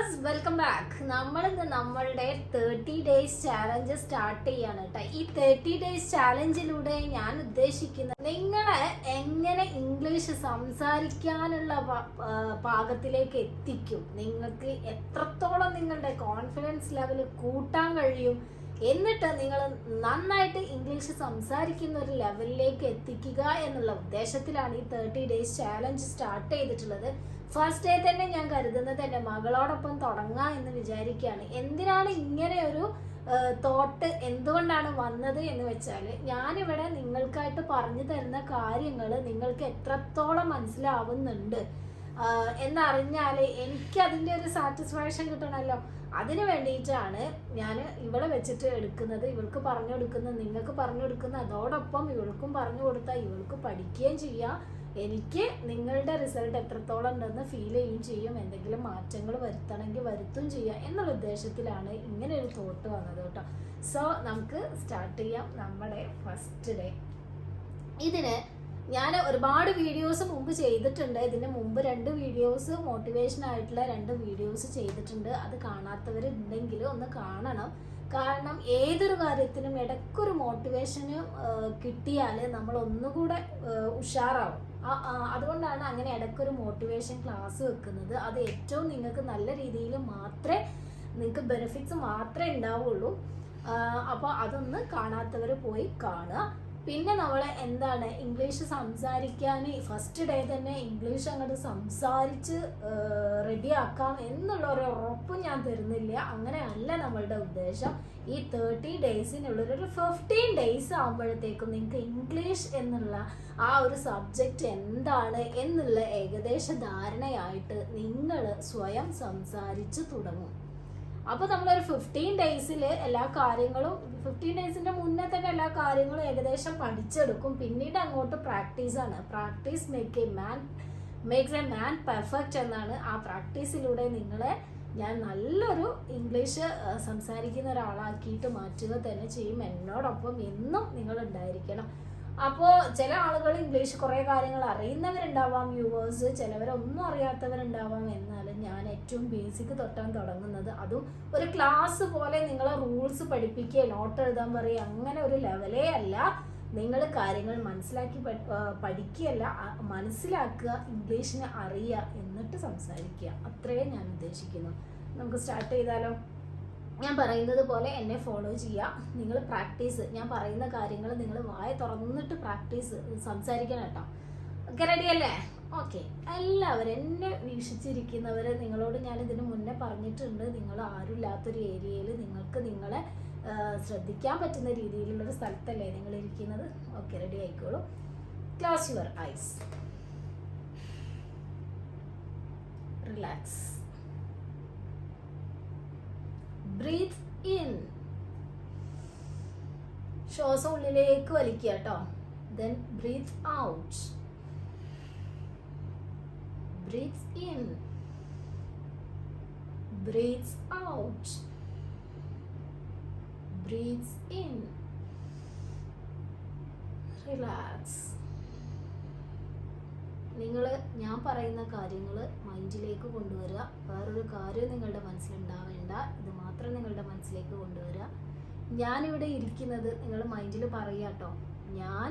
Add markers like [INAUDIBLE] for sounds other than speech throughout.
Viewers welcome back നമ്മൾ ഇന്ന് നമ്മളുടെ തേർട്ടി ഡേയ്സ് ചാലഞ്ച് സ്റ്റാർട്ട് ചെയ്യാണ് കേട്ടോ ഈ തേർട്ടി ഡേയ്സ് ചാലഞ്ചിലൂടെ ഞാൻ ഉദ്ദേശിക്കുന്നത് നിങ്ങളെ എങ്ങനെ ഇംഗ്ലീഷ് സംസാരിക്കാനുള്ള പാകത്തിലേക്ക് എത്തിക്കും? നിങ്ങൾക്ക് എത്രത്തോളം നിങ്ങളുടെ കോൺഫിഡൻസ് ലെവൽ കൂട്ടാൻ കഴിയും? എന്നിട്ട് നിങ്ങൾ നന്നായിട്ട് ഇംഗ്ലീഷ് സംസാരിക്കുന്ന ഒരു ലെവലിലേക്ക് എത്തിക്കുക എന്നുള്ള ഉദ്ദേശത്തിലാണ് ഈ തേർട്ടി ഡേയ്സ് ചാലഞ്ച് സ്റ്റാർട്ട് ചെയ്തിട്ടുള്ളത്. ഫസ്റ്റ് ഡേ തന്നെ ഞാൻ കരുതുന്നത് എന്റെ മകളോടൊപ്പം തുടങ്ങാം എന്ന് വിചാരിക്കുകയാണ്. എന്തിനാണ് ഇങ്ങനെ ഒരു തോട്ട് എന്തുകൊണ്ടാണ് വന്നത് എന്ന് വെച്ചാൽ ഞാനിവിടെ നിങ്ങൾക്കായിട്ട് പറഞ്ഞു തരുന്ന കാര്യങ്ങൾ നിങ്ങൾക്ക് എത്രത്തോളം മനസ്സിലാവുന്നുണ്ട്. എന്നറിഞ്ഞാൽ എനിക്ക് അതിന്റെ ഒരു സാറ്റിസ്ഫാക്ഷൻ കിട്ടണമല്ലോ. അതിന് വേണ്ടിയിട്ടാണ് ഞാൻ ഇവിടെ വെച്ചിട്ട് എടുക്കുന്നത്. ഇവൾക്ക് പറഞ്ഞു കൊടുക്കുന്നത് നിങ്ങൾക്ക് പറഞ്ഞു കൊടുക്കുന്നത്. അതോടൊപ്പം ഇവൾക്കും പറഞ്ഞു കൊടുത്താൽ ഇവൾക്ക് പഠിക്കുകയും ചെയ്യാം. എനിക്ക് നിങ്ങളുടെ റിസൾട്ട് എത്രത്തോളം ഉണ്ടെന്ന് ഫീൽ ചെയ്യുകയും ചെയ്യും. എന്തെങ്കിലും മാറ്റങ്ങൾ വരുത്തണമെങ്കിൽ വരുത്തും ചെയ്യാം എന്നുള്ള ഉദ്ദേശത്തിലാണ് ഇങ്ങനെ ഒരു തോട്ട് വന്നത് കേട്ടോ. സോ നമുക്ക് സ്റ്റാർട്ട് ചെയ്യാം നമ്മുടെ ഫസ്റ്റ് ഡേ ഇതിന് ഞാൻ ഒരുപാട് വീഡിയോസ് മുമ്പ് ചെയ്തിട്ടുണ്ട്. ഇതിന് മുമ്പ് രണ്ട് വീഡിയോസ് മോട്ടിവേഷൻ ആയിട്ടുള്ള രണ്ട് വീഡിയോസ് ചെയ്തിട്ടുണ്ട്. അത് കാണാത്തവരുണ്ടെങ്കിൽ ഒന്ന് കാണണം. കാരണം ഏതൊരു കാര്യത്തിനും ഇടയ്ക്കൊരു മോട്ടിവേഷന് കിട്ടിയാൽ നമ്മൾ ഒന്നുകൂടെ ഉഷാറാവും. അതുകൊണ്ടാണ് അങ്ങനെ ഇടയ്ക്കൊരു മോട്ടിവേഷൻ ക്ലാസ് വെക്കുന്നത്. അത് ഏറ്റവും നിങ്ങൾക്ക് നല്ല രീതിയിൽ മാത്രമേ നിങ്ങൾക്ക് ബെനിഫിറ്റ്സ് മാത്രമേ ഉണ്ടാവുള്ളൂ. അപ്പോൾ അതൊന്ന് കാണാത്തവർ പോയി കാണുക. പിന്നെ നമ്മൾ എന്താണ് ഇംഗ്ലീഷ് സംസാരിക്കാൻ ഫസ്റ്റ് ഡേ തന്നെ ഇംഗ്ലീഷ് അങ്ങോട്ട് സംസാരിച്ച് റെഡിയാക്കാം എന്നുള്ള ഒരു ഉറപ്പും ഞാൻ തരുന്നില്ല. അങ്ങനെയല്ല നമ്മളുടെ ഉദ്ദേശം. ഈ തേർട്ടി ഡേയ്സിനുള്ളിൽ ഒരു ഫിഫ്റ്റീൻ ഡേയ്സ് ആകുമ്പോഴത്തേക്കും നിങ്ങൾക്ക് ഇംഗ്ലീഷ് എന്നുള്ള ആ ഒരു സബ്ജക്റ്റ് എന്താണ് എന്നുള്ള ഏകദേശ ധാരണയായിട്ട് നിങ്ങൾ സ്വയം സംസാരിച്ച് തുടങ്ങും. അപ്പൊ ഒരു ഫിഫ്റ്റീൻ ഡേയ്സിൽ എല്ലാ കാര്യങ്ങളും ഫിഫ്റ്റീൻ ഡേയ്സിന്റെ മുന്നേ തന്നെ എല്ലാ കാര്യങ്ങളും ഏകദേശം പഠിച്ചെടുക്കും. പിന്നീട് അങ്ങോട്ട് പ്രാക്ടീസ് ആണ്. Practice make a man makes a man perfect എന്നാണ് ആ പ്രാക്ടീസിലൂടെ നിങ്ങളെ ഞാൻ നല്ലൊരു ഇംഗ്ലീഷ് സംസാരിക്കുന്ന ഒരാളാക്കിയിട്ട് മാറ്റുക തന്നെ ചെയ്യും. എന്നോടൊപ്പം എന്നും നിങ്ങൾ ഉണ്ടായിരിക്കണം. അപ്പോൾ ചില ആളുകൾ ഇംഗ്ലീഷ് കുറേ കാര്യങ്ങൾ അറിയുന്നവരുണ്ടാവാം വ്യൂവേഴ്സ്. ചിലവരൊന്നും അറിയാത്തവരുണ്ടാവാം. എന്നാൽ ഞാൻ ഏറ്റവും ബേസിക് തൊട്ടാണ് തുടങ്ങുന്നത്. അതും ഒരു ക്ലാസ് പോലെ നിങ്ങളെ റൂൾസ് പഠിപ്പിക്കുക നോട്ട് എഴുതാൻ പറയുക അങ്ങനെ ഒരു ലെവലേ അല്ല. നിങ്ങൾ കാര്യങ്ങൾ മനസ്സിലാക്കി പഠി- പഠിക്കുകയല്ല മനസ്സിലാക്കുക ഇംഗ്ലീഷിനെ അറിയുക എന്നിട്ട് സംസാരിക്കുക. അത്രയേ ഞാൻ ഉദ്ദേശിക്കുന്നു. നമുക്ക് സ്റ്റാർട്ട് ചെയ്താലോ? ഞാൻ പറയുന്നത് പോലെ എന്നെ ഫോളോ ചെയ്യുക. നിങ്ങൾ പ്രാക്ടീസ് ഞാൻ പറയുന്ന കാര്യങ്ങൾ നിങ്ങൾ വായ തുറന്നിട്ട് പ്രാക്ടീസ് സംസാരിക്കണം കേട്ടോ. ഒക്കെ റെഡി അല്ലേ? ഓക്കെ എല്ലാവരും എന്നെ വീക്ഷിച്ചിരിക്കുന്നവർ നിങ്ങളോട് ഞാൻ ഇതിന് മുന്നേ പറഞ്ഞിട്ടുണ്ട്. നിങ്ങൾ ആരുമില്ലാത്തൊരു ഏരിയയിൽ നിങ്ങൾക്ക് നിങ്ങളെ ശ്രദ്ധിക്കാൻ പറ്റുന്ന രീതിയിലുള്ളൊരു സ്ഥലത്തല്ലേ നിങ്ങൾ ഇരിക്കുന്നത്. Okay ready ആയിക്കോളൂ. Close your eyes relax breath in ശ്വാസം ഉള്ളിലേക്ക് വലിക്കുക കേട്ടോ then breathe out breathe in breathe out breathe in relax നിങ്ങൾ ഞാൻ പറയുന്ന കാര്യങ്ങൾ മൈൻഡിലേക്ക് കൊണ്ടുവരിക. വേറൊരു കാര്യം നിങ്ങളുടെ മനസ്സിലുണ്ടാവേണ്ട. ഇത് മാത്രം നിങ്ങളുടെ മനസ്സിലേക്ക് കൊണ്ടുവരിക. ഞാനിവിടെ ഇരിക്കുന്നത് നിങ്ങൾ മൈൻഡിൽ പറയുക കേട്ടോ. ഞാൻ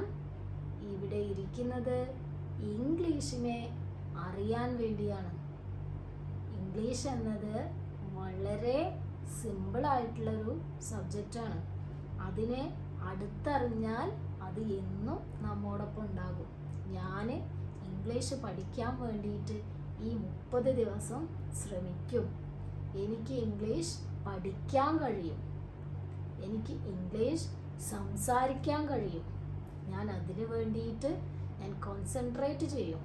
ഇവിടെ ഇരിക്കുന്നത് ഇംഗ്ലീഷിനെ അറിയാൻ വേണ്ടിയാണ്. ഇംഗ്ലീഷ് എന്നത് വളരെ സിമ്പിളായിട്ടുള്ളൊരു സബ്ജക്റ്റാണ് അതിനെ അടുത്തറിഞ്ഞാൽ അത് എന്നും നമ്മോടൊപ്പം ഉണ്ടാകും. ഞാൻ ഇംഗ്ലീഷ് പഠിക്കാൻ വേണ്ടിയിട്ട് ഈ മുപ്പത് ദിവസം ശ്രമിക്കും. എനിക്ക് ഇംഗ്ലീഷ് പഠിക്കാൻ കഴിയും. എനിക്ക് ഇംഗ്ലീഷ് സംസാരിക്കാൻ കഴിയും. ഞാൻ അതിന് വേണ്ടിയിട്ട് ഞാൻ കോൺസെൻട്രേറ്റ് ചെയ്യും.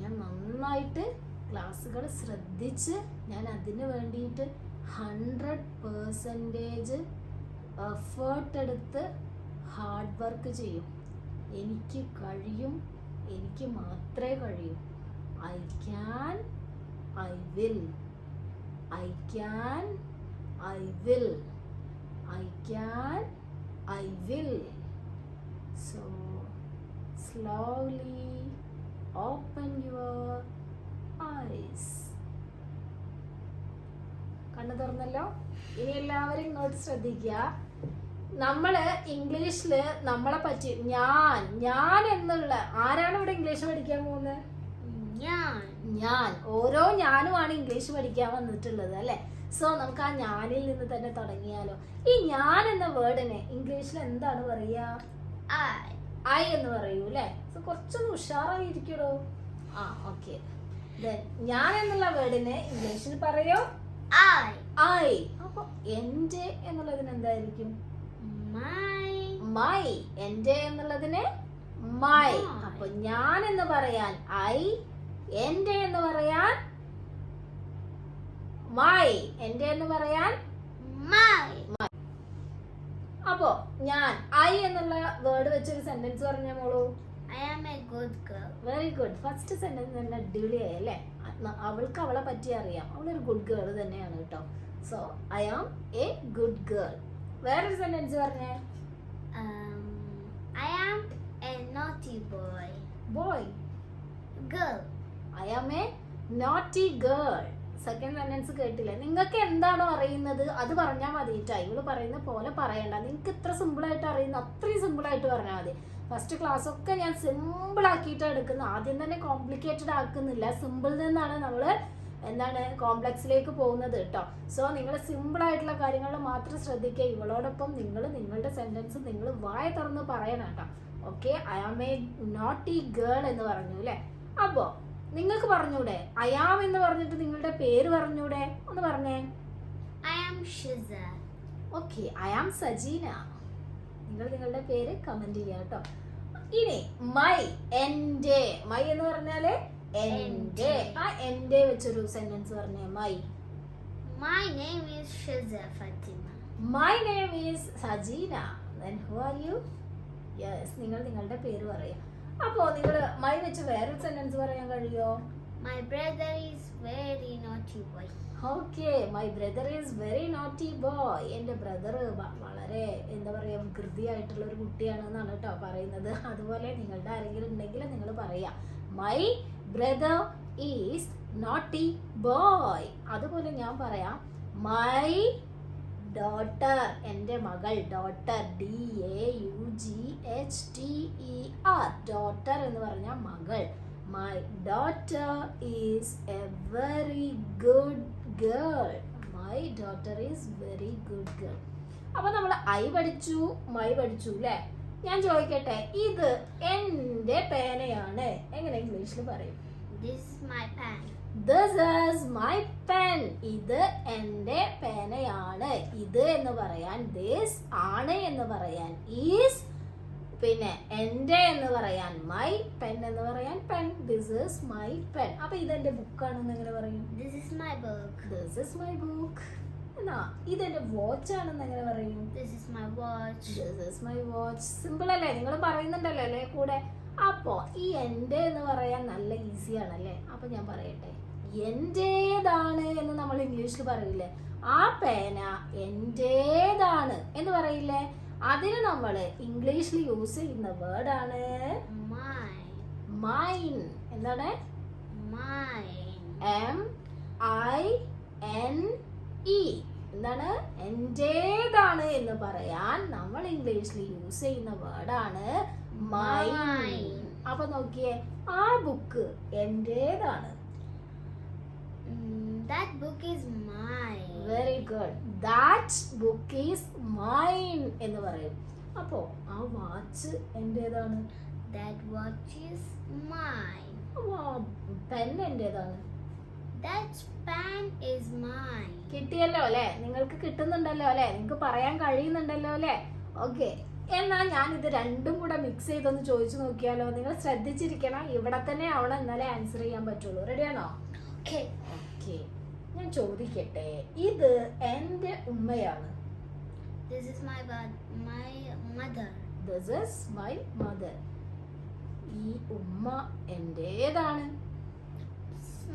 ഞാൻ നന്നായിട്ട് ക്ലാസ്സുകൾ ശ്രദ്ധിച്ച് ഞാൻ അതിന് വേണ്ടിയിട്ട് ഹൺഡ്രഡ് പേഴ്സന്റേജ് എഫേർട്ട് എടുത്ത് ഹാർഡ് വർക്ക് ചെയ്യും. എനിക്ക് കഴിയും. എനിക്ക് മാത്രമേ കഴിയൂ. I can I will I can I will I can I will so slowly open your eyes കണ്ണു തുറന്നല്ലോ. ഇനി എല്ലാവരും ഇങ്ങോട്ട് ശ്രദ്ധിക്കുക. നമ്മൾ ഇംഗ്ലീഷിൽ നമ്മളെ പറ്റി ഞാൻ ഞാൻ എന്നുള്ള ആരാണ് ഇവിടെ ഇംഗ്ലീഷ് പഠിക്കാൻ പോകുന്നത് ഞാൻ. ഞാൻ. ഓരോ ഞാനുമാണ് ഇംഗ്ലീഷ് പഠിക്കാൻ വന്നിട്ടുള്ളത് അല്ലെ? സോ നമുക്ക് ആ ഞാനിൽ നിന്ന് തന്നെ തുടങ്ങിയാലോ. ഈ ഞാൻ എന്ന വേർഡിനെ ഇംഗ്ലീഷിൽ എന്താണ് പറയുക ഐ എന്ന് പറയൂ അല്ലെ? സോ കുറച്ചൊന്ന് ഉഷാറായിരിക്കടോ? ആ ഓക്കെ ഞാൻ എന്നുള്ള വേർഡിനെ ഇംഗ്ലീഷിൽ പറയോ? ഐ ഐ അപ്പൊ എന്റെ എന്നുള്ളതിന് എന്തായിരിക്കും? മൈ. എന്റെ എന്നുള്ളതിന് മൈ. My. അപ്പൊ ഞാൻ എന്ന് പറയാൻ ഐ എന്റെ എന്ന് പറയാൻ മൈ. എന്റെ എന്ന് പറയാൻ my അപ്പോ ഞാൻ ഐ എന്നുള്ള വേർഡ് വെച്ചൊരു സെന്റൻസ് പറഞ്ഞ മോളൂ. I am a good girl. Very good first sentence തന്നെ അടിപൊളിയായി അല്ലേ? അവൾക്ക് അവളെ പറ്റി അറിയാം. അവളൊരു ഗുഡ് ഗേൾ തന്നെയാണ് കേട്ടോ. So I am a good girl വേറൊരു സെന്റൻസ് പറഞ്ഞേ. I am a naughty boy boy. Boy girl I am a naughty girl second sentence കേട്ടില്ല? നിങ്ങൾക്ക് എന്താണോ അറിയുന്നത് അത് പറഞ്ഞാൽ മതി കേട്ടോ ഇവൾ പറയുന്ന പോലെ പറയണ്ട. നിങ്ങൾക്ക് ഇത്ര സിമ്പിൾ ആയിട്ട് അറിയുന്ന അത്രയും സിമ്പിൾ ആയിട്ട് പറഞ്ഞാൽ മതി. ഫസ്റ്റ് ക്ലാസ് ഒക്കെ ഞാൻ സിമ്പിൾ ആക്കിയിട്ടാണ് എടുക്കുന്നത് ആദ്യം തന്നെ കോംപ്ലിക്കേറ്റഡ് ആക്കുന്നില്ല. സിമ്പിൾ നിന്നാണ് നമ്മൾ എന്താണ് കോംപ്ലക്സിലേക്ക് പോകുന്നത് കേട്ടോ സോ നിങ്ങൾ സിമ്പിൾ ആയിട്ടുള്ള കാര്യങ്ങൾ മാത്രം ശ്രദ്ധിക്കുക. ഇവളോടൊപ്പം നിങ്ങൾ നിങ്ങളുടെ സെന്റൻസ് നിങ്ങൾ വായ തുറന്ന് പറയണം കേട്ടോ okay I am a naughty girl എന്ന് പറഞ്ഞു അല്ലേ അപ്പോ നിങ്ങൾക്ക് പറഞ്ഞൂടെ? ആം എന്ന് പറഞ്ഞിട്ട് നിങ്ങളുടെ പേര് പറഞ്ഞൂടെ? ഒന്ന് പറഞ്ഞേ. I am Shiza okay I am Sajeena നിങ്ങൾ നിങ്ങളുടെ പേര് കമന്റ് ചെയ്യാം കേട്ടോ ഇനി മൈ എന്റെ മൈ എന്ന് പറഞ്ഞാൽ? എന്റെ ആ എന്റെ വെച്ചൊരു സെന്റൻസ് പറഞ്ഞേ my my name is Shiza Fatima. My name is Sajeena then who are you yes നിങ്ങൾ നിങ്ങളുടെ പേര് പറയാം. അപ്പോ നിങ്ങൾ മൈ വെച്ച് വേറൊരു സെന്റൻസ് പറയാൻ കഴിയോ my brother is very naughty boy okay my brother is very naughty boy എന്റെ ബ്രദർ വളരെ എന്താ പറയുക കൃതിയായിട്ടുള്ള ഒരു കുട്ടിയാണ് എന്നാണ് കേട്ടോ പറയുന്നത്. അതുപോലെ നിങ്ങളുടെ ആരെങ്കിലും ഉണ്ടെങ്കിൽ നിങ്ങൾ പറയാം. My brother is naughty boy അതുപോലെ ഞാൻ പറയാം മൈ ഡോട്ടർ എന്റെ മകൾ daughter D A U G H T E R daughter എന്ന് പറഞ്ഞാൽ മകൾ. My daughter is a very good girl my daughter is very good girl അപ്പൊ നമ്മൾ ഐ പഠിച്ചു മൈ പഠിച്ചു അല്ലേ ഞാൻ ചോദിക്കട്ടെ ഇത് എന്റെ പേനയാണ്. എങ്ങനെ ഇംഗ്ലീഷിൽ പറയും? ഇത് എന്റെ പേനയാണ്. ഇത് എന്ന് പറയാൻ ദിസ് ആണ് എന്ന് പറയാൻ ഈസ് പിന്നെ എന്റെ എന്ന് പറയാൻ മൈ പെൻ എന്ന് പറയാൻ pen this is my pen അപ്പൊ ഇതെന്റെ ബുക്കാണെന്ന് എങ്ങനെ പറയും? This is my book this is my book എന്നാ ഇതെന്റെ വാച്ച് ആണെന്ന് എങ്ങനെ പറയും. This is my watch simple അല്ലേ? നിങ്ങൾ പറയുന്നുണ്ടല്ലോ അല്ലേ? കൂടെ. അപ്പോ ഈ എന്റെ എന്ന് പറയാൻ നല്ല ഈസി ആണല്ലേ അപ്പൊ ഞാൻ പറയട്ടെ. എന്റേതാണ് എന്ന് നമ്മൾ ഇംഗ്ലീഷിൽ പറയില്ലേ? ആ പേന എന്റേതാണ് എന്ന് പറയില്ലേ? അതിന് നമ്മൾ ഇംഗ്ലീഷിൽ യൂസ് ചെയ്യുന്ന വേർഡാണ് ആണ് മൈൻ എന്താണ്. എം ഐ എൻ ഇ എന്താണ് എന്റേതാണ് എന്ന് പറയാൻ നമ്മൾ ഇംഗ്ലീഷിൽ യൂസ് ചെയ്യുന്ന വേർഡാണ് Mine. അപ്പൊ നോക്കിയേ ആ ബുക്ക് എന്റേതാണ് Mm, that book is mine. Very good that book is mine എന്ന് പറയും അപ്പോ ആ വാച്ച് എന്റേതാണ് That watch is mine. Pen എന്റേതാണ് That pen is mine. കിട്ടിയല്ലോ അല്ലെ? നിങ്ങൾക്ക് കിട്ടുന്നുണ്ടല്ലോ അല്ലെ? നിങ്ങൾക്ക് പറയാൻ കഴിയുന്നുണ്ടല്ലോ അല്ലെ? ഓക്കെ എന്നാൽ ഞാൻ ഇത് രണ്ടും കൂടെ മിക്സ് ചെയ്തൊന്ന് ചോദിച്ചു നോക്കിയാലോ? നിങ്ങൾ ശ്രദ്ധിച്ചിരിക്കണം. ഇവിടെ തന്നെ ആവണം എന്നാലേ ആൻസർ ചെയ്യാൻ പറ്റുള്ളൂ. റെഡിയാണോ ആണോ? ഓക്കെ ഞാൻ ചോദിക്കട്ടെ. ഇത് എന്റെ ഉമ്മയാണ്. This is my my mother. ഈ ഉമ്മ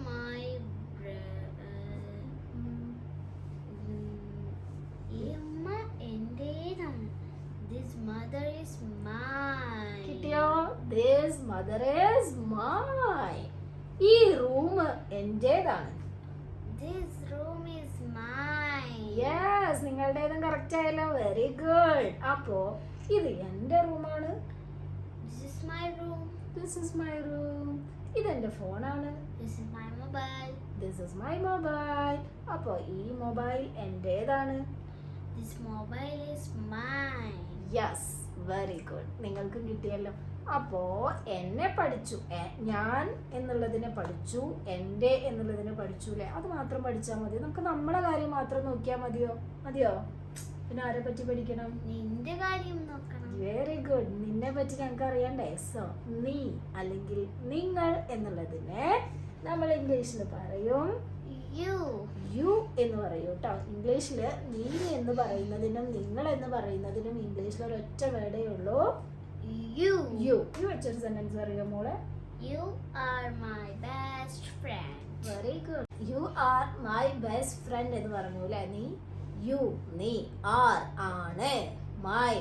my ഈ ഉമ്മ എന്റേതാണ്. ദിസ് മദർ ഇസ് മൈ കിട്ടിയോ? ദിസ് മദർ ഈസ് മൈ ഈ room എന്റേതാണ്. This room is my yes നിങ്ങളുടേതും correct ആയല്ലോ. വെരി ഗുഡ് അപ്പോ ഇത് എന്റെ റൂമാണ് This is my room. This is my room ഇതെന്റെ ഫോണാണ് This is my mobile. This is my mobile അപ്പോ ഈ മൊബൈൽ എന്റേതാണ്? This mobile is mine. Yes very good നിങ്ങൾക്കും കിട്ടിയല്ലോ. അപ്പോ എന്നെ പഠിച്ചു. ഞാൻ എന്നുള്ളതിനെ പഠിച്ചു. എന്റെ എന്നുള്ളതിനെ പഠിച്ചു അല്ലേ അത് മാത്രം പഠിച്ചാൽ മതി നമുക്ക് നമ്മളെ കാര്യം മാത്രം നോക്കിയാൽ മതിയോ? മതിയോ? പിന്നെ ആരെ പറ്റി പഠിക്കണം? നിന്റെ കാര്യം നോക്കണം. വെരി ഗുഡ് നിന്നെ പറ്റി ഞങ്ങൾക്ക് അറിയണ്ടേ സോ നീ അല്ലെങ്കിൽ നിങ്ങൾ എന്നുള്ളതിനെ നമ്മൾ ഇംഗ്ലീഷിൽ പറയും. യു എന്ന് പറയൂ കേട്ടോ ഇംഗ്ലീഷിൽ നീ എന്ന് പറയുന്നതിനും നിങ്ങൾ എന്ന് പറയുന്നതിനും ഇംഗ്ലീഷിൽ ഒരൊറ്റ വേർഡേ ഉള്ളൂ. യു യു യു വെച്ചൊരു സെന്റൻസ് പറയോ മോളെ? You are my best friend very good you are my best friend എന്ന് പറഞ്ഞു അല്ലേ നീ? യു നീ ആർ ആണ് മൈ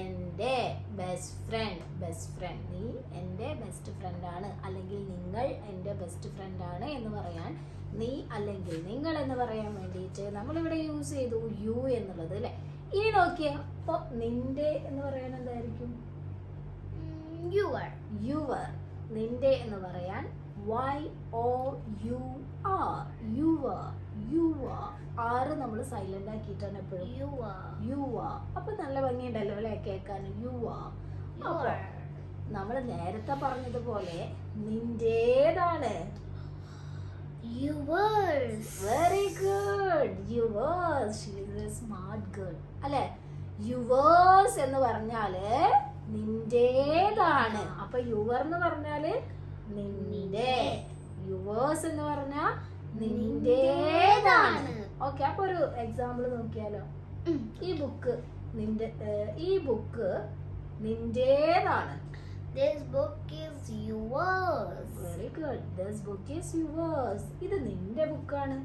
എന്റെ ബെസ്റ്റ് ഫ്രണ്ട് ബെസ്റ്റ് ഫ്രണ്ട് നീ എന്റെ ബെസ്റ്റ് ഫ്രണ്ട് ആണ്. അല്ലെങ്കിൽ നിങ്ങൾ എന്റെ ബെസ്റ്റ് ഫ്രണ്ട് ആണ് എന്ന് പറയാൻ നീ അല്ലെങ്കിൽ നിങ്ങൾ എന്ന് പറയാൻ വേണ്ടിയിട്ട് നമ്മളിവിടെ യൂസ് ചെയ്തു യു എന്നുള്ളത് അല്ലേ? ഇനി നോക്കിയ അപ്പോൾ നിന്റെ എന്ന് പറയാൻ എന്തായിരിക്കും? യു ആർ യു യുവർ നിന്റെ എന്ന് പറയാൻ Y O U R your your R നമ്മൾ സൈലന്റ് ആക്കിയിട്ടാണ് എപ്പോഴും. You യു യുവ അപ്പൊ നല്ല ഭംഗിയുണ്ടല്ലോ അല്ലെ കേൾക്കാൻ? യുവ You അപ്പൊ നമ്മൾ നേരത്തെ പറഞ്ഞതുപോലെ നിന്റേതാണ്. Yours. Very good yours smart girl അല്ലേ? യുവേഴ്സ് എന്ന് പറഞ്ഞാൽ നിന്റേതാണ്. അപ്പൊ യുവർ എന്ന് പറഞ്ഞാൽ നിന്റെ. യുവേഴ്സ് എന്ന് പറഞ്ഞാ നിന്റേതാണ്. ഓക്കെ അപ്പൊ ഒരു എക്സാമ്പിൾ നോക്കിയാലോ. ഈ ബുക്ക് നിന്റെ ഈ ബുക്ക് നിന്റേതാണ്. This book is yours. Very book is yours. ഇത് നിന്റെ ബുക്കാണ്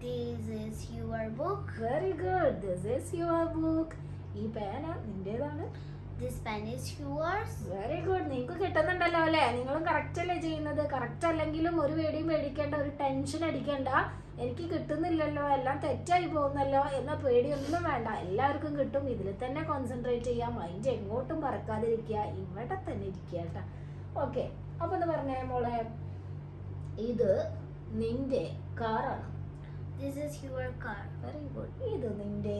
This is your book. Very good. This is your book. ഈ പേന നിന്റേതാണ് This pen is yours. Very good. നിങ്ങൾക്ക് കിട്ടുന്നുണ്ടല്ലോ അല്ലേ നിങ്ങളും കറക്റ്റ് അല്ലേ ചെയ്യുന്നത് കറക്റ്റ് അല്ലെങ്കിലും ഒരു പേടിയും പേടിക്കേണ്ട ഒരു ടെൻഷൻ അടിക്കേണ്ട എനിക്ക് കിട്ടുന്നില്ലല്ലോ എല്ലാം തെറ്റായി പോകുന്നല്ലോ എന്ന പേടിയൊന്നും വേണ്ട എല്ലാവർക്കും കിട്ടും ഇതിൽ തന്നെ കോൺസെൻട്രേറ്റ് ചെയ്യാം മൈൻഡ് എങ്ങോട്ടും പറക്കാതിരിക്കുക ഇവിടെ തന്നെ ഇരിക്കുക കേട്ടോ ഓക്കെ അപ്പൊ എന്ന് പറഞ്ഞേ മോളെ ഇത് നിന്റെ കാറാണ്. This is your car. Very good ഇത് നിന്റെ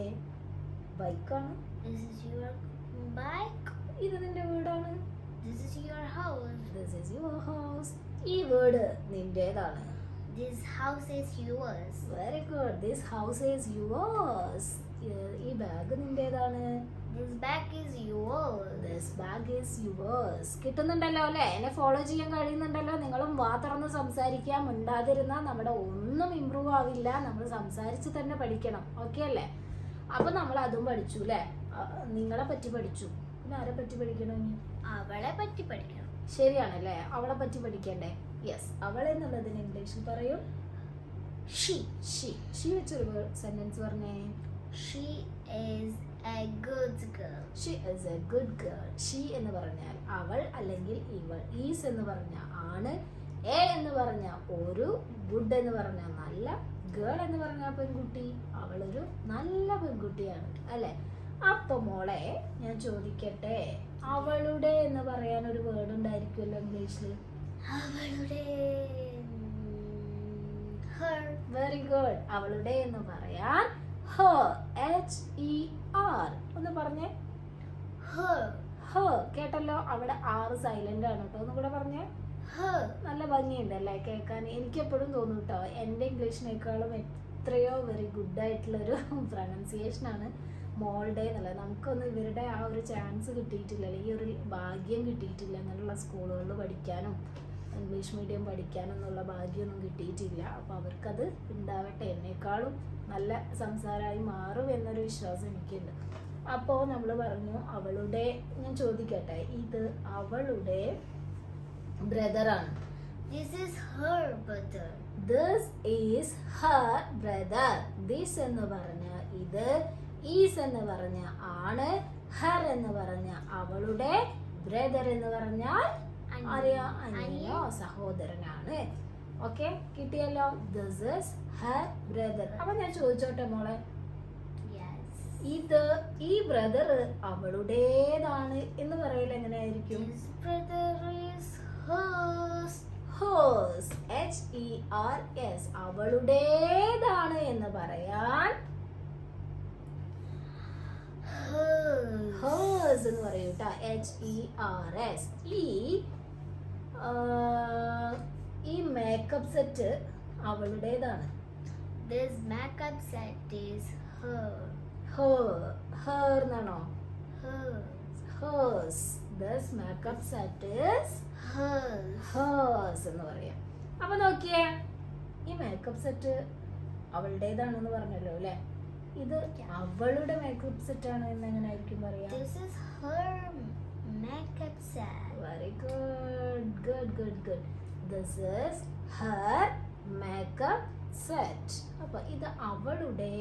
ബൈക്കാണ്. This is your bike. ഇത് നിന്റെ വീടാണ്. This is your house. This is your house ഈ വീട് നിന്റേതാണ്. This house is yours. Very good this house is yours ഈ ബാഗ് നിന്റേതാണ്. This bag is yours. This bag is yours കിട്ടുന്നുണ്ടല്ലോ അല്ലേ? എന്നെ ഫോളോ ചെയ്യാൻ കഴിയുന്നുണ്ടല്ലോ. നിങ്ങളും വാ തുറന്ന് സംസാരിക്കാൻ മിണ്ടാതിരുന്നാൽ നമ്മുടെ ഒന്നും ഇമ്പ്രൂവ് ആവില്ല. നമ്മൾ സംസാരിച്ച് തന്നെ പഠിക്കണം. ഓക്കെ അല്ലേ? അപ്പൊ നമ്മൾ അതും പഠിച്ചു അല്ലേ? നിങ്ങളെ പറ്റി പഠിച്ചു. പിന്നെ ആരെ പറ്റി പഠിക്കണം അവളെ പറ്റി പഠിക്കണം. ശരിയാണല്ലേ? അവളെ പറ്റി പഠിക്കണ്ടേ? യെസ് അവൾ എന്നുള്ളതിന് ഇംഗ്ലീഷിൽ പറയും. She. ഷി ഷി വെച്ചൊരു സെന്റൻസ് പറഞ്ഞേ. Good girl. She is a good girl She എന്ന് പറഞ്ഞാൽ അവൾ അല്ലെങ്കിൽ ഇവൾ. ഈസ് എന്ന് പറഞ്ഞാൽ ആണ്. എ എന്ന് പറഞ്ഞാൽ ഒരു. ഗുഡ് എന്ന് പറഞ്ഞാൽ നല്ല. ഗേൾ എന്ന് പറഞ്ഞാൽ പെൺകുട്ടി. അവളൊരു നല്ല പെൺകുട്ടിയാണ്. അല്ലെ? അപ്പൊ മോളെ ഞാൻ ചോദിക്കട്ടെ. അവളുടെ എന്ന് പറയാൻ ഒരു വേർഡ് ഉണ്ടായിരിക്കുമല്ലോ ഇംഗ്ലീഷിൽ അവളുടെ her. വെരി ഗുഡ് അവളുടെ എന്ന് പറയാൻ ഹർ എച്ച് ഇ ആർ ഒന്ന് പറഞ്ഞേ. Her ഹ കേട്ടല്ലോ? അവിടെ ആറ് സൈലന്റ് ആണ് കേട്ടോ. ഒന്നും കൂടെ പറഞ്ഞേ. Her നല്ല ഭംഗിയുണ്ടല്ലേ കേൾക്കാൻ? എനിക്ക് എപ്പോഴും തോന്നും കേട്ടോ എന്റെ ഇംഗ്ലീഷിനേക്കാളും എത്രയോ വെരി ഗുഡ് ആയിട്ടുള്ളൊരു [LAUGHS] പ്രൊനൗൺസിയേഷൻ ആണ് മോൾഡേ എന്നുള്ളത്. നമുക്കൊന്നും ഇവരുടെ ആ ഒരു ചാൻസ് കിട്ടിയിട്ടില്ല അല്ലെങ്കിൽ ഈ ഒരു ഭാഗ്യം കിട്ടിയിട്ടില്ല എന്നുള്ള സ്കൂളുകളിൽ പഠിക്കാനും. ഇംഗ്ലീഷ് മീഡിയം പഠിക്കാനെന്നുള്ള ഭാഗ്യമൊന്നും കിട്ടിയിട്ടില്ല. അപ്പോൾ അവർക്കത് ഉണ്ടാവട്ടെ. എന്നേക്കാളും നല്ല സംസാരമായി മാറും എന്നൊരു വിശ്വാസം എനിക്കുണ്ട്. അപ്പോൾ നമ്മൾ പറഞ്ഞു അവളുടെ ഞാൻ ചോദിക്കട്ടെ ഇത് അവളുടെ ബ്രദറാണ് this is her brother. This is her brother this എന്ന് പറഞ്ഞ ഇത് ഈസ് എന്ന് പറഞ്ഞ ആണ് ഹർ എന്ന് പറഞ്ഞ അവളുടെ ബ്രദർ എന്ന് പറഞ്ഞാൽ അനിയൻ. അനിയോ സഹോദരനാണ്. ഓക്കെ കിട്ടിയല്ലോ. ദിസ് ഇസ് ഹർ ബ്രദർ അപ്പൊ ഞാൻ ചോദിച്ചോട്ടെ മോളെ? ഇത് ഈ ബ്രദർ അവളുടേതാണ് എന്ന് പറയൽ എങ്ങനെയായിരിക്കും? എച്ച് ഇ ആർ എസ് അവളുടേതാണ് എന്ന് പറയാൻ. ഹേഴ്സ് എന്ന് പറയൂട്ടാ. എച്ച് ഇ ആർ എസ് ഈ ഈ മേക്കപ്പ് സെറ്റ് അവളുടേതാണ് This makeup set is her. Her her എന്നാണോ Her. Hers this makeup set is Hers. Hers എന്ന് പറയാം അപ്പൊ നോക്കിയേ ഈ മേക്കപ്പ് സെറ്റ് അവളുടേതാണെന്ന് പറഞ്ഞല്ലോ അല്ലെ ഇത് അവളുടെ മേക്കപ്പ് സെറ്റ് ആണ് എന്ന് എങ്ങനെ ആയിരിക്കും പറയാ This is her makeup set. Very good good good good. This is her makeup set. അപ്പൊ ഇത് അവളുടെ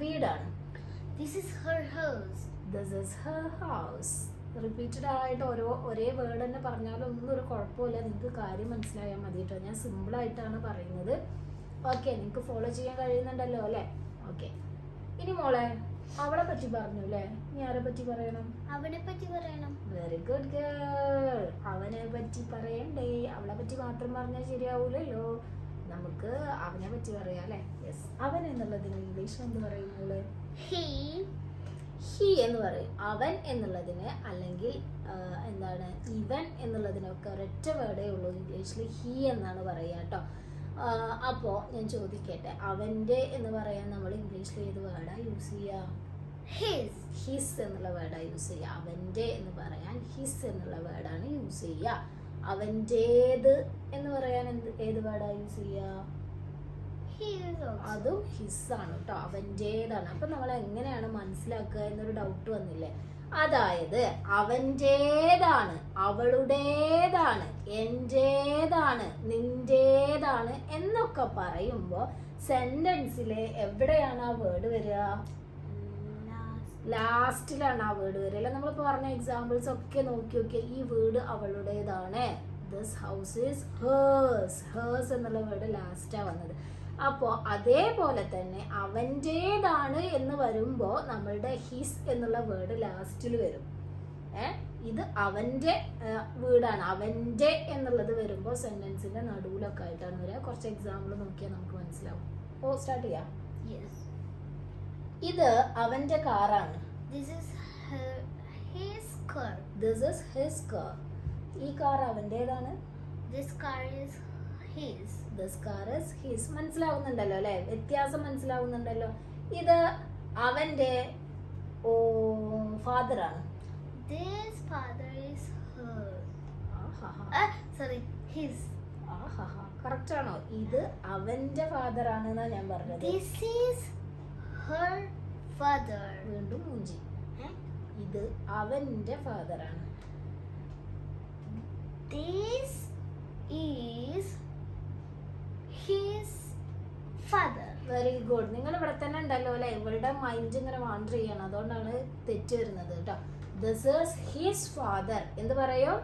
വീടാണ്. This is her house. This is her house. Repeated ആയിട്ട് ഓരോ ഒരേ വേർഡ് തന്നെ പറഞ്ഞാലും ഒന്നും ഒരു കുഴപ്പമില്ല. നിങ്ങൾക്ക് കാര്യം മനസ്സിലായാൽ മതി കേട്ടോ ഞാൻ സിമ്പിളായിട്ടാണ് പറയുന്നത്. ഓക്കെ നിങ്ങൾക്ക് ഫോളോ ചെയ്യാൻ കഴിയുന്നുണ്ടല്ലോ അല്ലേ? ഓക്കെ ഇനി മോളെ അവളെ പറ്റി പറഞ്ഞു അല്ലേ നീ ആരെ പറ്റി പറയണം? അവനെ പറ്റി പറയണം. വെരി ഗുഡ് ഗേൾ അവനെ പറ്റി പറയണ്ടേ? അവളെ പറ്റി മാത്രം പറഞ്ഞാൽ ശരിയാവൂലല്ലോ. നമുക്ക് അവനെ പറ്റി പറയാം അല്ലേ? യെസ് അവൻ എന്നുള്ളതിന് ഇംഗ്ലീഷ് എന്ത് പറയുന്നത്. ഹി എന്ന് പറയും. അവൻ എന്നുള്ളതിന് അല്ലെങ്കിൽ എന്താണ് ഇവൻ എന്നുള്ളതിനൊക്കെ ഒരൊറ്റ വേർഡേ ഉള്ളൂ ഇംഗ്ലീഷിൽ ഹി എന്നാണ് പറയുക കേട്ടോ അപ്പോൾ ഞാൻ ചോദിക്കട്ടെ അവന്റെ എന്ന് പറയാൻ നമ്മൾ ഇംഗ്ലീഷിൽ ഏത് വേർഡാ യൂസ് ചെയ്യുക ഹിസ് ഹിസ് എന്നുള്ള വേർഡാണ് യൂസ് ചെയ്യുക അവന്റെ എന്ന് പറയാൻ ഹിസ് എന്നുള്ള വേർഡാണ് യൂസ് ചെയ്യുക അവന്റേത് എന്ന് പറയാൻ എന്ത് ഏത് വേർഡാണ് യൂസ് ചെയ്യുക. അതും ഹിസ്സാണ് കേട്ടോ അവന്റേതാണ് അപ്പൊ നമ്മൾ എങ്ങനെയാണ് മനസ്സിലാക്കുക എന്നൊരു ഡൗട്ട് വന്നില്ലേ? അതായത് അവന്റേതാണ് അവളുടേതാണ് എന്റേതാണ് നിന്റേതാണ് എന്നൊക്കെ പറയുമ്പോൾ സെന്റൻസിലെ എവിടെയാണ് ആ വേർഡ് വരിക. ലാസ്റ്റിലാണ് ആ വേർഡ് വരിക. അല്ലെ? നമ്മളിപ്പോൾ പറഞ്ഞ എക്സാമ്പിൾസ് ഒക്കെ നോക്കി നോക്കിയാൽ ഈ word അവളുടേതാണ്. This house is hers hers എന്നുള്ള വേർഡ് ലാസ്റ്റാണ് വന്നത്. അപ്പോൾ അതേപോലെ തന്നെ അവന്റേതാണ് എന്ന് വരുമ്പോൾ നമ്മളുടെ ഹിസ് എന്നുള്ള വേർഡ് ലാസ്റ്റിൽ വരും. ഏ? ഇത് അവന്റെ വീടാണ്. അവന്റെ എന്നുള്ളത് വരുമ്പോൾ സെന്റൻസിന്റെ നടുവിലൊക്കെ ആയിട്ടാണ് വരിക. കുറച്ച് എക്സാമ്പിൾ നോക്കിയാൽ നമുക്ക് മനസ്സിലാവും. ഓ സ്റ്റാർട്ട് ചെയ്യാം. ഇത് അവന്റെ കാറാണ് ഈ കാർ അവന്റേതാണ് This car is this car is his മനസ്സിലാവുന്നുണ്ടല്ലോ അല്ലേ? വ്യത്യാസം മനസ്സിലാവുന്നുണ്ടല്ലോ. ഇത് അവന്റെ ഓ ഫാദറാണ് is her. Ah, sorry. His. Correct ആണോ? ഇത് അവന്റെ ഫാദർ ആണെന്നാ ഞാൻ പറഞ്ഞത്. ദിസ് is ഹർ ഫാദർ വീണ്ടും മൂഞ്ചി? ഇത് അവന്റെ ഫാദർ ആണ് this is his father. Very good നിങ്ങൾ ഇവിടെ തന്നെ ഉണ്ടല്ലോ അല്ലെ? ഇവളുടെ മൈൻഡ് ഇങ്ങനെ വാണ്ടർ ചെയ്യണം. അതുകൊണ്ടാണ് തെറ്റ് വരുന്നത് കേട്ടോ. ദിസ് ഈസ് ഹിസ് ഫാദർ എന്ത് പറയോ?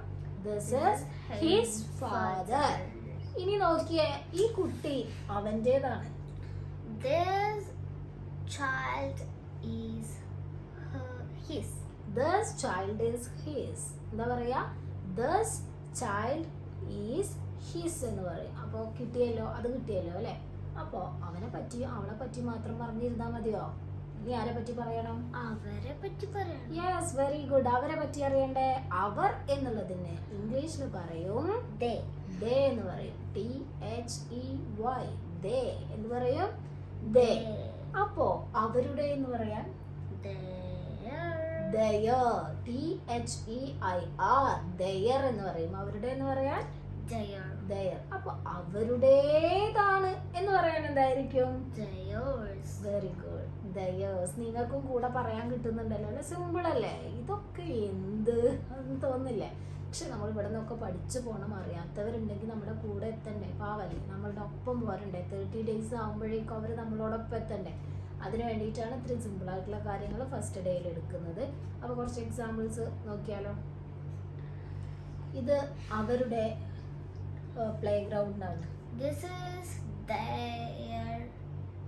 ദിസ് ഈസ് ഹിസ് ഫാദർ ഇനി നോക്കിയേ ഈ കുട്ടി അവന്റേതാണ് this child is his. This child is his എന്താ പറയാ? ദസ് ചൈൽഡ് ഈസ് ഹിസ് എന്ന് പറയും. അപ്പോൾ കിട്ടിയല്ലോ അത് കിട്ടിയല്ലോ അല്ലേ? അപ്പോൾ അവനെ പറ്റി അവളെ പറ്റി മാത്രം പറഞ്ഞിരുന്നാൽ മതിയോ? ഇനി ആരെ പറ്റി പറയണം? അവരെ പറ്റി പറയണം. യെസ് വെരി ഗുഡ് അവരെ പറ്റി അറിയണ്ടേ? അവർ എന്നുള്ളതിന് ഇംഗ്ലീഷിൽ പറയും ദേ. ദേ എന്ന് പറയും. T H E Y they എന്ന് പറയും. ദേ. അപ്പോ അവരുടെ എന്ന് പറയാൻ? Their T H E I R their എന്ന് പറയും. അവരുടെ എന്ന് പറയാൻ? Their ദയർ അപ്പൊ അവരുടേതാണ് എന്ന് പറയാൻ എന്തായിരിക്കും. വെരി ഗുഡ് ദയേഴ്സ് നിങ്ങൾക്കും കൂടെ പറയാൻ കിട്ടുന്നുണ്ടല്ലോ അല്ലെ? സിമ്പിൾ അല്ലേ? ഇതൊക്കെ എന്ത് എന്ന് തോന്നില്ലേ പക്ഷെ നമ്മൾ ഇവിടെ നിന്നൊക്കെ പഠിച്ചു പോകണം അറിയാത്തവരുണ്ടെങ്കിൽ നമ്മുടെ കൂടെ എത്തണ്ടേ? പാവല്ലേ? നമ്മളുടെ ഒപ്പം പോരണ്ടേ? തേർട്ടി ഡേയ്സ് ആകുമ്പോഴേക്കും അവർ നമ്മളോടൊപ്പം എത്തണ്ടേ? അതിന് വേണ്ടിയിട്ടാണ് ഇത്രയും സിമ്പിൾ ആയിട്ടുള്ള കാര്യങ്ങൾ ഫസ്റ്റ് ഡേയിൽ എടുക്കുന്നത്. അപ്പോൾ കുറച്ച് എക്സാമ്പിൾസ് നോക്കിയാലോ? ഇത് അവരുടെ പ്ലേ ഗ്രൗണ്ടാണ് This is their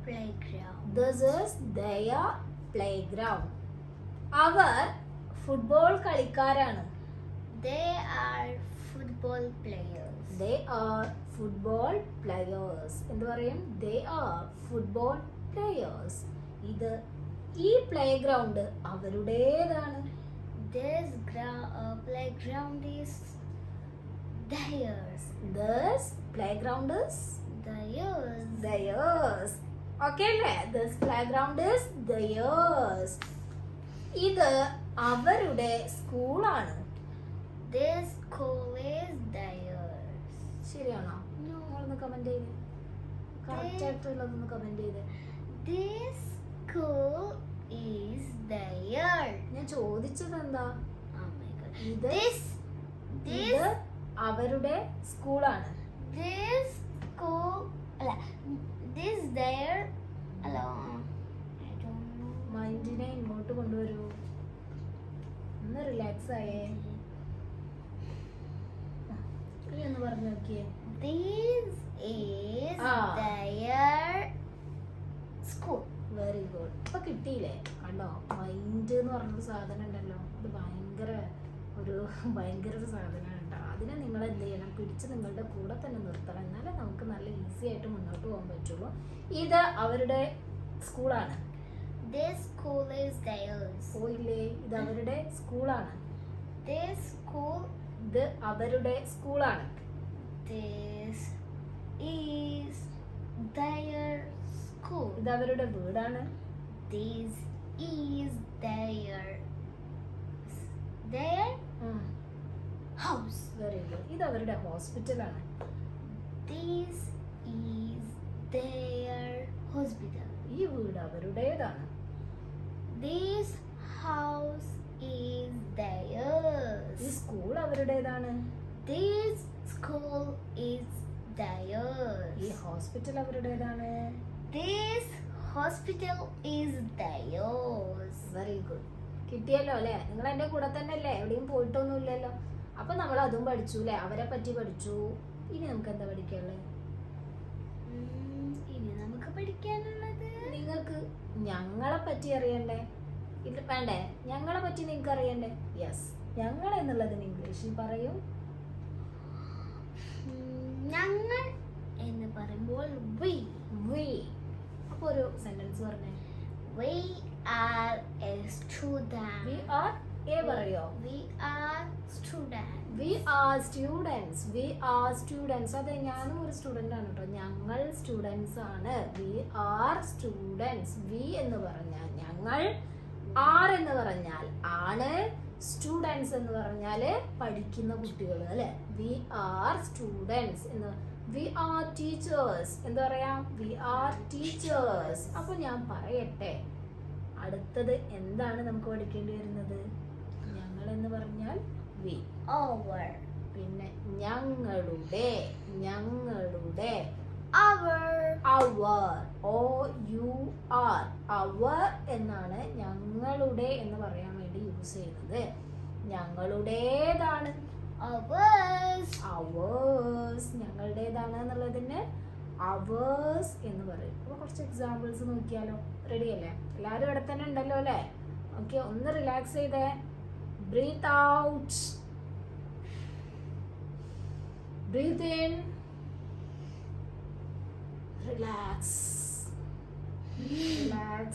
playground. This is their playground our football കളിക്കാരാണ്. They are football players. They are football players എന്ന് പറയും? ദേ ആർ ഫുട്ബോൾ പ്ലെയേഴ്സ് ഇത് ഈ playground അവരുടേതാണ്. This gra- uh, playground is theirs. This playground is Theirs. theirs okay അല്ലേ? This playground is theirs ഇത് അവരുടെ സ്കൂളാണ് This school is theirs. ശരിയാണോ? No. നിങ്ങളൊന്ന് കമന്റ് ചെയ്ത്. കറക്റ്റ് ആയിട്ടുള്ളതൊന്ന് കമന്റ് ചെയ്ത്. This school is theirs. ഞാൻ ചോദിച്ചത് എന്താ? Oh my അവരുടെ സ്കൂളാണ്. This school അല്ല, this there അല്ല I don't know. മൈൻഡിനെ ഇങ്ങോട്ട് കൊണ്ടുവരൂ. ഒന്ന് റിലാക്സ് ആയേ. നീ ഒന്ന് പറഞ്ഞു നോക്കിയേ. This is Ah. their school. Very good ഇപ്പൊ കിട്ടിയില്ലേ? കണ്ടോ? മൈൻഡ് എന്ന് പറഞ്ഞൊരു സാധനം ഉണ്ടല്ലോ. ഇത് ഭയങ്കര ഒരു ഭയങ്കര ഒരു കേട്ടോ അതിനെ നിങ്ങൾ എന്ത് ചെയ്യണം? പിടിച്ച് നിങ്ങളുടെ കൂടെ തന്നെ നിർത്തണം. എന്നാലേ നമുക്ക് നല്ല ഈസി ആയിട്ട് മുന്നോട്ട് പോകാൻ പറ്റുള്ളൂ. ഇത് അവരുടെ സ്കൂളാണ് This school is theirs. പോയില്ലേ? ഇത് അവരുടെ സ്കൂളാണ് This school, ഇത് അവരുടെ സ്കൂളാണ് this is their school. ഇത് അവരുടെ വീടാണ്. This is their their house. Very good ഇത് അവരുടെ ഹോസ്പിറ്റലാണ്. ഈ വീട് അവരുടേതാണ് ഈ. സ്കൂൾ അവരുടേതാണ് ഈ. ഹോസ്പിറ്റൽ അവരുടേതാണ്. വെരി ഗുഡ് കിട്ടിയല്ലോ അല്ലേ നിങ്ങൾ എന്റെ കൂടെ തന്നെ അല്ലേ എവിടെയും പോയിട്ടൊന്നുമില്ലല്ലോ അപ്പൊ നമ്മൾ അതും പഠിച്ചു അല്ലെ അവരെ പറ്റി പഠിച്ചു. ഇനി നമുക്ക് എന്താ പഠിക്കാനുള്ളത് ഇനി നമുക്ക് പഠിക്കാനുള്ളത്? നിങ്ങൾക്ക് ഞങ്ങളെ പറ്റി അറിയണ്ടേ? ഇത് വേണ്ടേ? ഞങ്ങളെ പറ്റി നിങ്ങൾക്ക് അറിയണ്ടേ? യെസ് ഞങ്ങൾ എന്നുള്ളതിന് ഇംഗ്ലീഷിൽ പറയും. ഞങ്ങൾ എന്ന് പറയുമ്പോൾ വി വി അപ്പൊ ഒരു സെന്റൻസ് പറഞ്ഞേ. We are a student we are a പറയോ? We are student we are students we are students അതെ ഞാനും ഒരു സ്റ്റുഡന്റ് ആണ് കേട്ടോ ഞങ്ങൾ സ്റ്റുഡൻസ് ആണ്. വി ആർ സ്റ്റുഡൻസ് വി എന്ന് പറഞ്ഞാൽ ഞങ്ങൾ ആർ എന്ന് പറഞ്ഞാൽ ആണ്. സ്റ്റുഡൻസ് എന്ന് പറഞ്ഞാൽ പഠിക്കുന്ന കുട്ടികൾ അല്ലെ? വി ആർ സ്റ്റുഡൻസ് എന്ന്. വി ആർ ടീച്ചേഴ്സ് എന്താ പറയാ? വി ആർ ടീച്ചേഴ്സ് അപ്പൊ ഞാൻ പറയട്ടെ. അടുത്തത് എന്താണ് നമുക്ക് പഠിക്കേണ്ടി വരുന്നത്? എന്ന് പറഞ്ഞാൽ വി our. പിന്നെ ഞങ്ങളുടെ ഞങ്ങളുടെ. Our. Our O U R our എന്നാണ് ഞങ്ങളുടെ എന്ന് പറയാൻ വേണ്ടി യൂസ് ചെയ്യുന്നത്. ഞങ്ങളുടേതാണ്. Ours. അവേഴ്സ് ഞങ്ങളുടേതാണ് എന്നുള്ളതിന് അവേഴ്സ് എന്ന് പറയും. അപ്പോൾ കുറച്ച് എക്സാമ്പിൾസ് നോക്കിയാലോ. റെഡി അല്ലേ? എല്ലാവരും ഇവിടെ തന്നെ ഉണ്ടല്ലോ അല്ലേ? ഓക്കെ ഒന്ന് റിലാക്സ് ചെയ്തേ. Breathe out. Breathe in. Relax. Relax.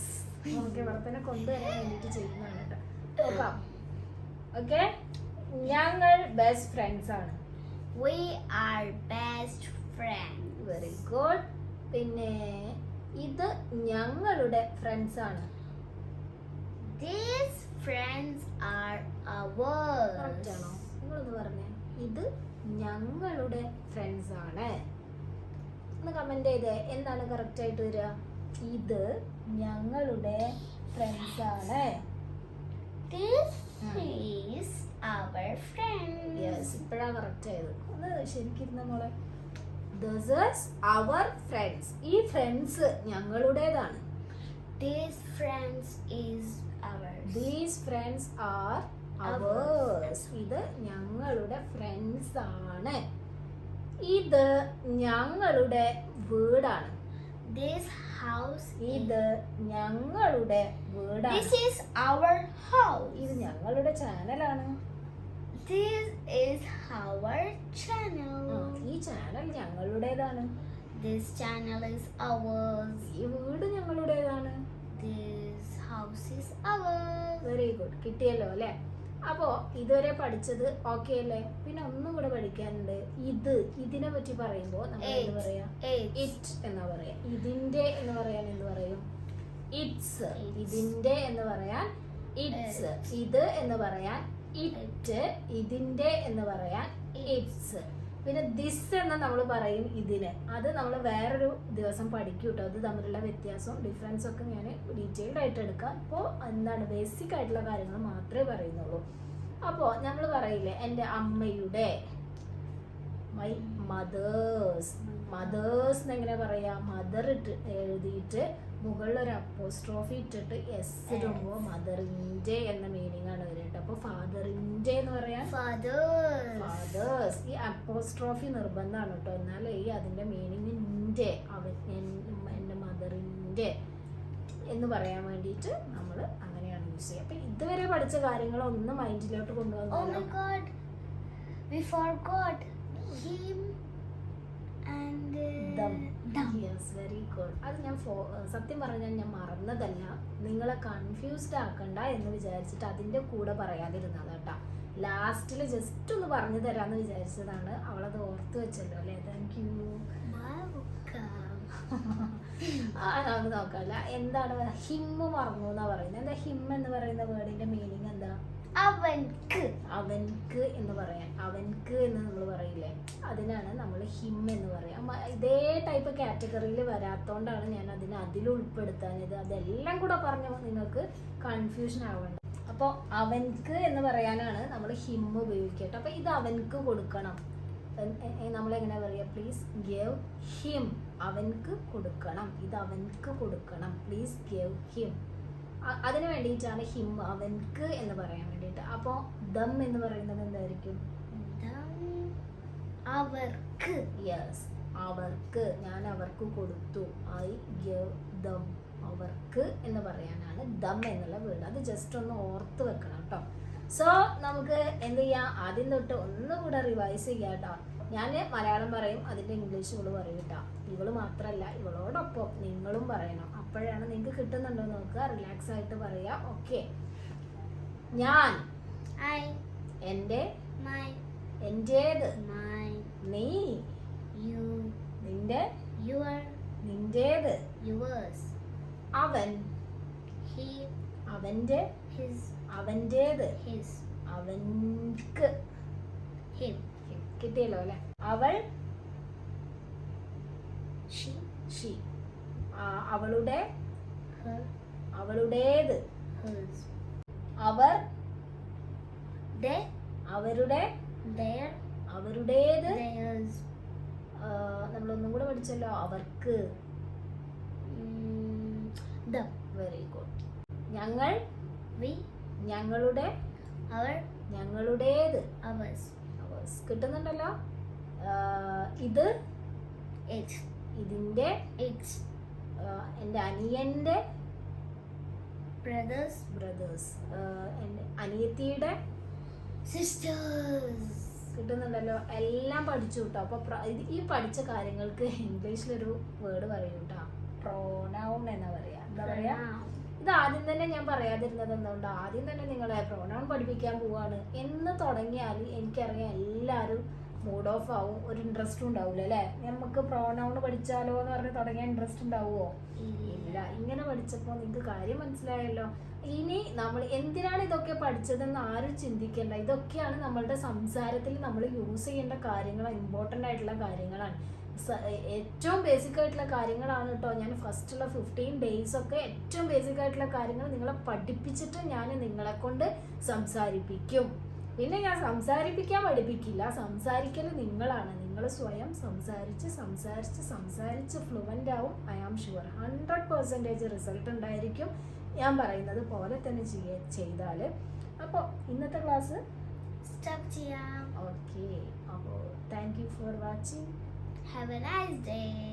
ഇവിടെ തന്നെ കൊണ്ടുവരാൻ വേണ്ടിയിട്ട് ചെയ്യുന്നതാണ് കേട്ടോ. നോക്കാം. ഓക്കെ ഞങ്ങൾ ബെസ്റ്റ് ഫ്രണ്ട്സ് ആണ്. We are best friends. Very good പിന്നെ ഇത് ഞങ്ങളുടെ ഫ്രണ്ട്സ് ആണ്. These friends are correct ours ആണോ? നിങ്ങളൊന്ന് പറഞ്ഞേ. ഇത് ഞങ്ങളുടെ ഫ്രണ്ട്സ് ആണ്. ഒന്ന് കമന്റ് ചെയ്തേ. എന്താണ് കറക്റ്റ് ആയിട്ട് വരിക? ഇത് ഞങ്ങളുടെ ഫ്രണ്ട്സ് ആണ്. This is our friend yes ഇപ്പോഴാണ് കറക്റ്റ് ആയത്. ഒന്ന് ശരിക്കിരുന്ന മോളെ. ദിസ് ഈസ് അവർ ഫ്രണ്ട്സ് ഈ ഫ്രണ്ട്സ് ഞങ്ങളുടേതാണ്. These friends is ours these friends are ours ഇത് ഞങ്ങളുടെ ഫ്രണ്ട്സ് ആണ് ഇത് ഞങ്ങളുടെ വീടാണ് This house is. ഇത് ഞങ്ങളുടെ വീടാണ് This is our house. ഇത് ഞങ്ങളുടെ ചാനലാണ് This is our channel channel. ഈ ചാനൽ ഞങ്ങളുടേതാണ് This channel is ours. ഈ വീട് ഞങ്ങളുടേതാണ് This house is our very good കിട്ടിയല്ലോ അല്ലേ? അപ്പോ ഇതുവരെ പഠിച്ചത് ഓക്കെ അല്ലേ? പിന്നെ ഒന്നും കൂടെ പഠിക്കാനുണ്ട്. ഇത് ഇതിനെ പറ്റി പറയുമ്പോ നമ്മൾ എന്ത്. പറയാ. ഇറ്റ് എന്നാ പറയാ. ഇതിന്റെ എന്ന് പറയാൻ എന്ത് പറയും? ഇറ്റ്സ്. ഇതിന്റെ എന്ന് പറയാൻ? ഇറ്റ്സ്. ഇത് എന്ന് പറയാൻ? ഇറ്റ് ഇതിന്റെ എന്ന് പറയാൻ? ഇറ്റ്സ് പിന്നെ ദിസ് എന്ന് നമ്മൾ പറയും ഇതിന്. അത് നമ്മൾ വേറൊരു ദിവസം പഠിക്കും കേട്ടോ അത് തമ്മിലുള്ള വ്യത്യാസവും ഡിഫറൻസും ഒക്കെ ഞാൻ ഡീറ്റെയിൽഡ് ആയിട്ട് എടുക്കാം. അപ്പോൾ എന്താണ് ബേസിക് ആയിട്ടുള്ള കാര്യങ്ങൾ മാത്രമേ പറയുന്നുള്ളൂ. അപ്പോൾ നമ്മൾ പറയില്ലേ എന്റെ അമ്മയുടെ മൈ മദേഴ്സ് മദേഴ്സ് എങ്ങനെ പറയാ? മദർ ഇട്ട് എഴുതിയിട്ട് മുകളിൽ ഒരു അപ്പോസ്ട്രോഫി ഇട്ടിട്ട് എസ് ഇടുമ്പോൾ മദറിന്റെ എന്ന മീനിങ് ആണ് വരുന്നത് അപ്പോൾ ഫാദറിന്റെ എന്ന് പറയാൻ ഫാദേഴ്സ് ഈ അപ്പോസ്ട്രോഫി നിർബന്ധമാണ് കേട്ടോ എന്നാലേ ഈ അതിന്റെ മീനിങ് ഇന്റെ അവൻ എന്റെ മദറിന്റെ എന്ന് പറയാൻ വേണ്ടിയിട്ട് നമ്മൾ അങ്ങനെയാണ് യൂസ് ചെയ്യുക. അപ്പൊ ഇതുവരെ പഠിച്ച കാര്യങ്ങളൊന്നും മൈൻഡിലോട്ട് Oh വെരി ഗുഡ് അത് ഞാൻ സത്യം പറഞ്ഞാൽ ഞാൻ മറന്നതല്ല. നിങ്ങളെ കൺഫ്യൂസ്ഡ് ആക്കണ്ട എന്ന് വിചാരിച്ചിട്ട് അതിന്റെ കൂടെ പറയാതിരുന്നത് കേട്ടോ. ലാസ്റ്റിൽ ജസ്റ്റ് ഒന്ന് പറഞ്ഞു തരാമെന്ന് വിചാരിച്ചതാണ്. അവളത് ഓർത്ത് വെച്ചല്ലോ അല്ലേ? താങ്ക് യു നമുക്ക് നോക്കാല്ല എന്താണ്? ഹിമ്മ് മറന്നു എന്നാ പറയുന്നത്. എന്താ ഹിം എന്ന് പറയുന്ന വേർഡിന്റെ മീനിങ് എന്താ? അവൻക്ക്. അവൻക്ക് എന്ന് പറയാൻ. അവൻക്ക് എന്ന് നമ്മൾ പറയില്ലേ? അതിനാണ് നമ്മൾ ഹിം എന്ന് പറയാം. ഇതേ ടൈപ്പ് കാറ്റഗറിയിൽ വരാത്തോണ്ടാണ് ഞാൻ അതിനെ അതിൽ ഉൾപ്പെടുത്താഞ്ഞത്. അതെല്ലാം കൂടെ പറഞ്ഞ നിങ്ങൾക്ക് കൺഫ്യൂഷൻ ആവണ്ട. അപ്പോൾ അവൻക്ക് എന്ന് പറയാനാണ് നമ്മൾ ഹിം ഉപയോഗിക്കട്ടെ അപ്പോൾ ഇത് അവൻക്ക് കൊടുക്കണം. നമ്മൾ എങ്ങനെ പറയാ? പ്ലീസ് ഗേവ് ഹിം അവൻക്ക് കൊടുക്കണം. ഇത് അവൻക്ക് കൊടുക്കണം. പ്ലീസ് ഗേവ് ഹിം അതിന് വേണ്ടിയിട്ടാണ് ഹിം അവൻക്ക് എന്ന് പറയാൻ വേണ്ടിയിട്ട്. അപ്പോൾ ദം എന്ന് പറയുന്നത് എന്തായിരിക്കും? അവർക്ക്. യെസ് അവർക്ക്. ഞാൻ അവർക്ക് കൊടുത്തു. ഐ ഗവ് ദം അവർക്ക് എന്ന് പറയാനാണ് ദം എന്നുള്ള വേർഡ്. അത് ജസ്റ്റ് ഒന്ന് ഓർത്ത് വെക്കണം കേട്ടോ സോ നമുക്ക് എന്ത് ചെയ്യാം? ആദ്യം തൊട്ട് ഒന്നുകൂടെ റിവൈസ് ചെയ്യാം കേട്ടോ ഞാൻ മലയാളം പറയും അതിന്റെ ഇംഗ്ലീഷ് ഇവൾ പറയും കേട്ടോ ഇവൾ മാത്രമല്ല ഇവളോടൊപ്പം നിങ്ങളും പറയണം. അപ്പോഴാണ് നിങ്ങൾക്ക് കിട്ടുന്നുണ്ടോ നോക്കുക. റിലാക്സ് ആയിട്ട് പറയാ. ഓക്കെ ഞാൻ എന്റെ എന്റേത് മൈ നീ യു നിന്റെ നിന്റേത് യുവേഴ്സ് അവൻ ഹി അവന്റെ ഹിസ് അവന്റേത് ഹിസ് അവൻക്ക് ഹിം കിട്ടിയല്ലോ അല്ലെ? അവൾ ഷീ ഷി അവളുടെ അവളുടേത്. അവർ അവരുടെ അവരുടേത്. നമ്മളൊന്നും കൂടെ പഠിച്ചല്ലോ. അവർക്ക്. വെരി ഗുഡ് ഞങ്ങൾ വി ഞങ്ങളുടെ അവർ ഞങ്ങളുടേത്. അവേഴ്സ് അവേഴ്സ് കിട്ടുന്നുണ്ടല്ലോ. ഇത് ഇതിന്റെ ആ, എന്റെ അനിയന്റെ ബ്രദേഴ്സ് ബ്രദേഴ്സ് എന്റെ അനിയത്തിയുടെ സിസ്റ്റേഴ്സ് കിട്ടുന്നുണ്ടല്ലോ. എല്ലാം പഠിച്ചു കേട്ടോ അപ്പൊ ഈ പഠിച്ച കാര്യങ്ങൾക്ക് ഇംഗ്ലീഷിലൊരു വേർഡ് പറയും കേട്ടോ പ്രോനൗൺ എന്നാ പറയാ. എന്താ പറയാ? ഇത് ആദ്യം തന്നെ ഞാൻ പറയാതിരുന്നത് എന്തുകൊണ്ട്? ആദ്യം തന്നെ നിങ്ങളെ പ്രോനൗൺ പഠിപ്പിക്കാൻ പോവാണ്. എന്ന് തുടങ്ങിയാൽ എനിക്കറിയാം എല്ലാവരും മൂഡ് ഓഫ് ആവും ഒരു ഇൻട്രസ്റ്റും ഉണ്ടാവില്ല അല്ലേ? നമുക്ക് പ്രോനൗൺ പഠിച്ചാലോ എന്ന് പറഞ്ഞ് തുടങ്ങിയ ഇൻട്രസ്റ്റ് ഉണ്ടാവുമോ ഇല്ല ഇങ്ങനെ പഠിച്ചപ്പോൾ നിങ്ങൾക്ക് കാര്യം മനസ്സിലായല്ലോ. ഇനി നമ്മൾ എന്തിനാണ് ഇതൊക്കെ പഠിച്ചതെന്ന് ആരും ചിന്തിക്കേണ്ട. ഇതൊക്കെയാണ് നമ്മളുടെ സംസാരത്തിൽ നമ്മൾ യൂസ് ചെയ്യേണ്ട കാര്യങ്ങൾ ഇമ്പോർട്ടന്റ് ആയിട്ടുള്ള കാര്യങ്ങളാണ്. ഏറ്റവും ബേസിക് ആയിട്ടുള്ള കാര്യങ്ങളാണ് കേട്ടോ. ഞാൻ ഫസ്റ്റുള്ള ഫിഫ്റ്റീൻ ഡേയ്സ് ഒക്കെ ഏറ്റവും ബേസിക് ആയിട്ടുള്ള കാര്യങ്ങൾ നിങ്ങളെ പഠിപ്പിച്ചിട്ട് ഞാൻ നിങ്ങളെ കൊണ്ട് സംസാരിപ്പിക്കും. പിന്നെ ഞാൻ സംസാരിപ്പിക്കാൻ പഠിപ്പിക്കില്ല. സംസാരിക്കൽ നിങ്ങളാണ്. നിങ്ങൾ സ്വയം സംസാരിച്ച് സംസാരിച്ച് സംസാരിച്ച് ഫ്ലുവന്റ് ആവും. I am sure hundred percentage result ഉണ്ടായിരിക്കും. ഞാൻ പറയുന്നത് പോലെ തന്നെ ചെയ്യ ചെയ്താൽ അപ്പോൾ ഇന്നത്തെ ക്ലാസ് സ്റ്റോപ്പ് ചെയ്യാം. ഓക്കെ അപ്പോൾ thank you for watching have a nice day.